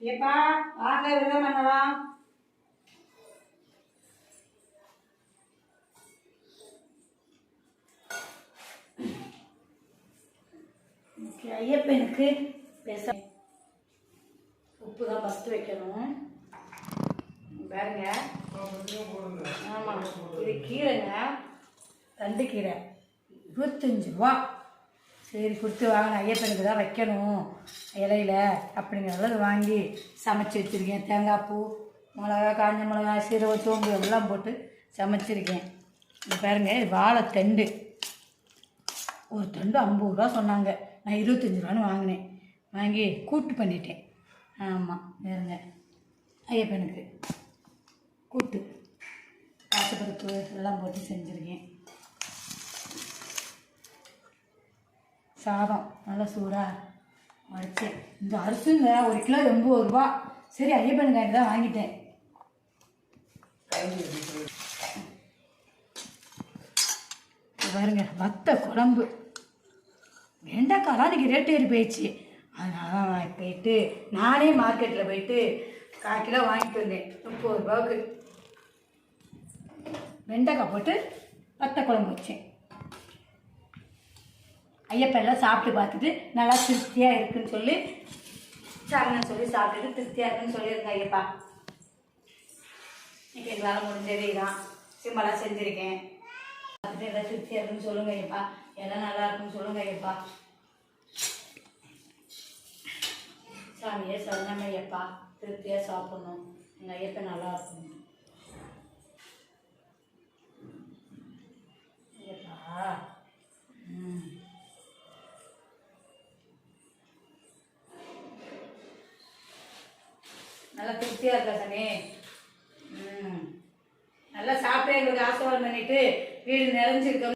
ஏப்பா வாங்க விரதம் பண்ணலாம் ஐயப்பனுக்கு பேச உப்பு தான் ஃபஸ்ட்டு வைக்கணும். பாருங்க. ஆமாம் இது கீரைங்க. தண்டு கீரை. இருபத்தஞ்சி ரூபா. சரி கொடுத்து வாங்கின ஐயப்பனுக்கு தான் வைக்கணும். இலையில அப்படிங்கிறத வாங்கி சமைச்சு வச்சுருக்கேன். தேங்காய் பூ மிளகா காஞ்ச மிளகா சீரக சோம்பு எல்லாம் போட்டு சமைச்சிருக்கேன். இது பாருங்க வாழைத்தண்டு ஒரு தண்டு ஐம்பது ரூபா சொன்னாங்க. நான் இருபத்தஞ்சி ரூபான்னு வாங்கினேன். வாங்கி கூட்டு பண்ணிட்டேன். ஆமாம் வேறுங்க ஐயப்பனுக்கு கூட்டு பாசப்பருப்பு எல்லாம் போட்டு செஞ்சுருக்கேன். சாதம் நல்லா சூடாக அரிசி இந்த அரிசிங்க ஒரு கிலோ எண்பது ரூபா. சரி ஐயப்பனுக்காண்டி தான் வாங்கிட்டேன். பாருங்க வத்த குழம்பு. வெண்டைக்காலாம் இன்றைக்கி ரேட் ஏறி போயிடுச்சு. அதனால போயிட்டு நானே மார்க்கெட்டில் போயிட்டு கால் கிலோ வாங்கிட்டு வந்தேன். முப்பது ரூபாவுக்கு வெண்டைக்காய் போட்டு வத்த குழம்பு வச்சேன். ஐயப்பெல்லாம் சாப்பிட்டு பார்த்துட்டு நல்லா திருப்தியாக இருக்குன்னு சொல்லி சாப்பிட்ணுன்னு சொல்லி சாப்பிட்டுட்டு திருப்தியாக இருக்குன்னு சொல்லியிருக்கேன் ஐயப்பா. இன்னைக்கு எங்களால் முடிஞ்சதே தான் சிம்பிளாக செஞ்சுருக்கேன். பார்த்துட்டு எல்லாம் திருப்தியாக இருக்குன்னு சொல்லுங்க ஐயப்பா. எல்லாம் நல்லா இருக்குன்னு சொல்லுங்க ஐயப்பா. சாமியே சொல்லணும் ஐயப்பா. திருப்தியாக சாப்பிடணும். எங்கள் ஐயப்பா நல்லா இருக்கும் ஐயப்பா ம் நல்லா திருப்தியாக இருக்கா சாமி ம். நல்லா சாப்பிட்டு எங்களுக்கு ஆசீர்வாதம் பண்ணிட்டு வீடு நிறைஞ்சிருக்க